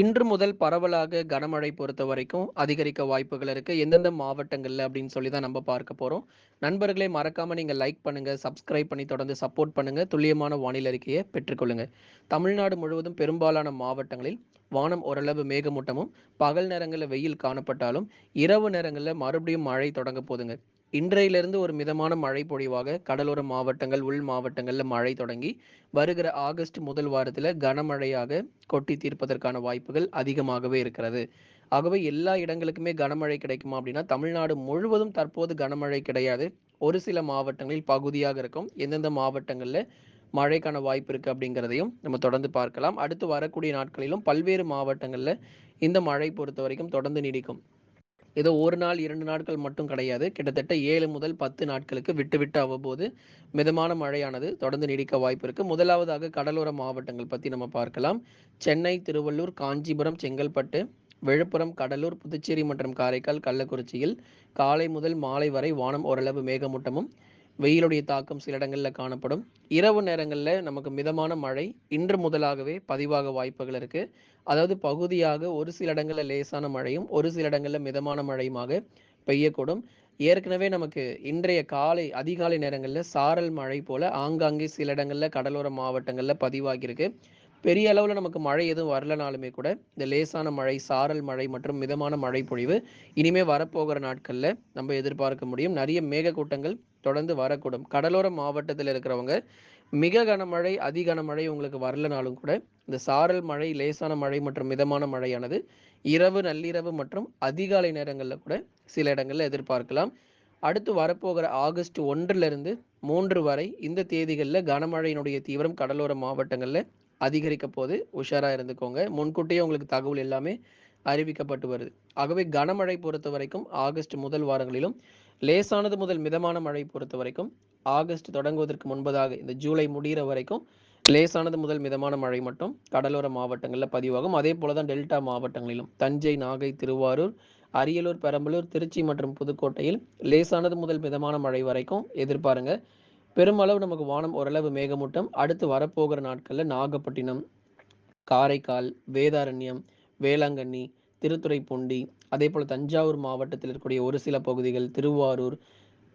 இன்று முதல் பரவலாக கனமழை பொறுத்த வரைக்கும் அதிகரிக்க வாய்ப்புகள் இருக்கு. எந்தெந்த மாவட்டங்கள்ல அப்படின்னு சொல்லி தான் நம்ம பார்க்க போறோம். நண்பர்களே மறக்காம நீங்க லைக் பண்ணுங்க, சப்ஸ்கிரைப் பண்ணி தொடர்ந்து சப்போர்ட் பண்ணுங்க. துல்லியமான வானிலை அறிக்கையை பெற்றுக்கொள்ளுங்க. தமிழ்நாடு முழுவதும் பெரும்பாலான மாவட்டங்களில் வானம் ஓரளவு மேகமூட்டமும், பகல் நேரங்களில் வெயில் காணப்பட்டாலும், இரவு நேரங்களில் மறுபடியும் மழை தொடங்க போதுங்க. இன்றையிலிருந்து ஒரு மிதமான மழை பொழிவாக கடலோர மாவட்டங்கள், உள் மாவட்டங்களில் மழை தொடங்கி, வருகிற ஆகஸ்ட் முதல் வாரத்தில் கனமழையாக கொட்டி தீர்ப்பதற்கான வாய்ப்புகள் அதிகமாகவே இருக்கிறது. ஆகவே எல்லா இடங்களுக்குமே கனமழை கிடைக்குமா அப்படின்னா, தமிழ்நாடு முழுவதும் தற்போது கனமழை கிடையாது. ஒரு சில மாவட்டங்களில் பகுதியாக இருக்கும். எந்தெந்த மாவட்டங்களில் மழைக்கான வாய்ப்பு இருக்குது அப்படிங்கிறதையும் நம்ம தொடர்ந்து பார்க்கலாம். அடுத்து வரக்கூடிய நாட்களிலும் பல்வேறு மாவட்டங்களில் இந்த மழை பொறுத்த வரைக்கும் தொடர்ந்து நீடிக்கும். ஏதோ ஒரு நாள், இரண்டு நாட்கள் மட்டும் கிடையாது. கிட்டத்தட்ட ஏழு முதல் 10 நாட்களுக்கு விட்டுவிட்டு அவ்வப்போது மிதமான மழையானது தொடர்ந்து நீடிக்க வாய்ப்பு இருக்கு. முதலாவதாக கடலோர மாவட்டங்கள் பத்தி நம்ம பார்க்கலாம். சென்னை, திருவள்ளூர், காஞ்சிபுரம், செங்கல்பட்டு, விழுப்புரம், கடலூர், புதுச்சேரி மற்றும் காரைக்கால், கள்ளக்குறிச்சியில் காலை முதல் மாலை வரை வானம் ஓரளவு மேகமூட்டமும், வெயிலுடைய தாக்கம் சில இடங்களில் காணப்படும். இரவு நேரங்களில் நமக்கு மிதமான மழை இன்று முதலாகவே பதிவாக வாய்ப்புகள் இருக்குது அதாவது பகுதியாக ஒரு சில இடங்களில் லேசான மழையும், ஒரு சில இடங்களில் மிதமான மழையுமாக பெய்யக்கூடும். ஏற்கனவே நமக்கு இன்றைய காலை அதிகாலை நேரங்களில் சாரல் மழை போல ஆங்காங்கே சில இடங்களில் கடலோர மாவட்டங்களில் பதிவாகியிருக்கு. பெரிய அளவில் நமக்கு மழை எதுவும் வரலனாலுமே கூட, இந்த லேசான மழை, சாரல் மழை மற்றும் மிதமான மழை பொழிவு இனிமே வரப்போகிற நாட்களில் நம்ம எதிர்பார்க்க முடியும். நிறைய மேகக்கூட்டங்கள் தொடர்ந்து வரக்கூடும். கடலோர மாவட்டத்தில் இருக்கிறவங்க மிக கனமழை, அதி கனமழை உங்களுக்கு வரலனாலும் கூட, இந்த சாரல் மழை, லேசான மழை மற்றும் மிதமான மழையானது இரவு, நள்ளிரவு மற்றும் அதிகாலை நேரங்களில் கூட சில இடங்களில் எதிர்பார்க்கலாம். அடுத்து வரப்போகிற ஆகஸ்ட் 1லிருந்து 3 வரை இந்த தேதிகளில் கனமழையினுடைய தீவிரம் கடலோர மாவட்டங்களில் அதிகரிக்க போது. உஷாராக இருந்துக்கோங்க. முன்கூட்டியே உங்களுக்கு தகவல் எல்லாமே அறிவிக்கப்பட்டு வருது. ஆகவே கனமழை பொறுத்த வரைக்கும் ஆகஸ்ட் முதல் வாரங்களிலும், லேசானது முதல் மிதமான மழை பொறுத்த வரைக்கும் ஆகஸ்ட் தொடங்குவதற்கு முன்பதாக இந்த ஜூலை முடியிற வரைக்கும் லேசானது முதல் மிதமான மழை மட்டும் கடலோர மாவட்டங்களில் பதிவாகும். அதே போல தான் டெல்டா மாவட்டங்களிலும் தஞ்சை, நாகை, திருவாரூர், அரியலூர், பெரம்பலூர், திருச்சி மற்றும் புதுக்கோட்டையில் லேசானது முதல் மிதமான மழை வரைக்கும் எதிர்பாருங்க. பெருமளவு நமக்கு வானம் ஓரளவு மேகமூட்டம். அடுத்து வரப்போகிற நாட்களில் நாகப்பட்டினம், காரைக்கால், வேதாரண்யம், வேளாங்கண்ணி, திருத்துறைப்பூண்டி, அதேபோல தஞ்சாவூர் மாவட்டத்தில் இருக்கக்கூடிய ஒரு சில பகுதிகள், திருவாரூர்,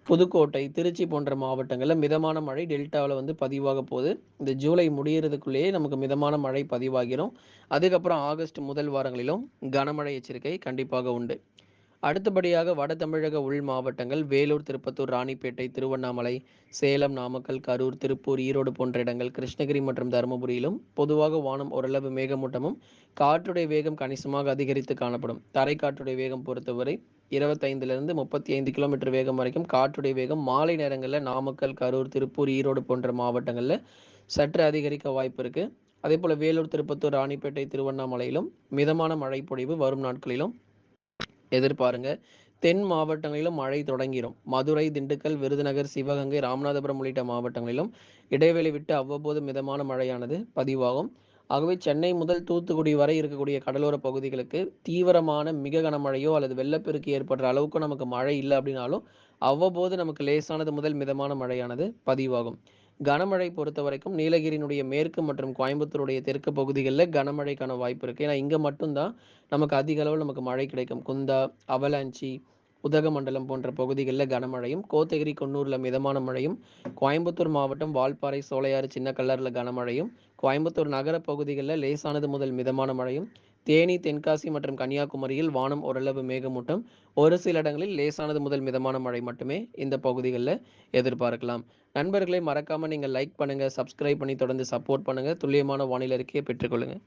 புதுக்கோட்டை, திருச்சி போன்ற மாவட்டங்களில் மிதமான மழை டெல்டாவில் வந்து பதிவாக போகுது. இந்த ஜூலை முடியறதுக்குள்ளேயே நமக்கு மிதமான மழை பதிவாகிறோம் அதுக்கப்புறம் ஆகஸ்ட் முதல் வாரங்களிலும் கனமழை எச்சரிக்கை கண்டிப்பாக உண்டு. அடுத்தபடியாக வட தமிழக உள் மாவட்டங்கள் வேலூர், திருப்பத்தூர், ராணிப்பேட்டை, திருவண்ணாமலை, சேலம், நாமக்கல், கரூர், திருப்பூர், ஈரோடு போன்ற இடங்கள், கிருஷ்ணகிரி மற்றும் தருமபுரியிலும் பொதுவாக வானம் ஓரளவு மேகமூட்டமும், காற்றுடைய வேகம் கணிசமாக அதிகரித்து காணப்படும். தரைக்காற்றுடைய வேகம் பொறுத்தவரை 25லிருந்து 35 கிலோமீட்டர் வேகம் வரைக்கும் காற்றுடைய வேகம் மாலை நேரங்களில் நாமக்கல், கரூர், திருப்பூர், ஈரோடு போன்ற மாவட்டங்களில் சற்று அதிகரிக்க வாய்ப்பு இருக்கு. அதேபோல வேலூர், திருப்பத்தூர், ராணிப்பேட்டை, திருவண்ணாமலையிலும் மிதமான மழை பொழிவு வரும் நாட்களிலும் எதிர்பாருங்க. தென் மாவட்டங்களிலும் மழை தொடங்கிடும் மதுரை, திண்டுக்கல், விருதுநகர், சிவகங்கை, ராமநாதபுரம் உள்ளிட்ட மாவட்டங்களிலும் இடைவெளி விட்டு அவ்வப்போது மிதமான மழையானது பதிவாகும். ஆகவே சென்னை முதல் தூத்துக்குடி வரை இருக்கக்கூடிய கடலோர பகுதிகளுக்கு தீவிரமான மிக கனமழையோ அல்லது வெள்ளப்பெருக்கு ஏற்படுற அளவுக்கு நமக்கு மழை இல்லை அப்படின்னாலும், அவ்வப்போது நமக்கு லேசானது முதல் மிதமான மழையானது பதிவாகும். கனமழை பொறுத்த வரைக்கும் நீலகிரியினுடைய மேற்கு மற்றும் கோயம்புத்தூருடைய தெற்கு பகுதிகளில் கனமழைக்கான வாய்ப்பு இருக்குது ஏன்னா இங்கே மட்டும்தான் நமக்கு அதிக அளவில் நமக்கு மழை கிடைக்கும். குந்தா, அவலாஞ்சி, உதகமண்டலம் போன்ற பகுதிகளில் கனமழையும், கோத்தகிரி, கொன்னூரில் மிதமான மழையும், கோயம்புத்தூர் மாவட்டம் வால்பாறை, சோலையாறு, சின்ன கல்லாரில் கனமழையும், கோயம்புத்தூர் நகர பகுதிகளில் லேசானது முதல் மிதமான மழையும், தேனி, தென்காசி மற்றும் கன்னியாகுமரியில் வானம் ஓரளவு மேகமூட்டம், ஒரு சில இடங்களில் லேசானது முதல் மிதமான மழை மட்டுமே இந்த பகுதிகளில் எதிர்பார்க்கலாம். நண்பர்களை மறக்காமல் நீங்கள் லைக் பண்ணுங்கள் சப்ஸ்கிரைப் பண்ணி தொடர்ந்து சப்போர்ட் பண்ணுங்கள் துல்லியமான வானிலை அறிக்கையை பெற்றுக்கொள்ளுங்கள்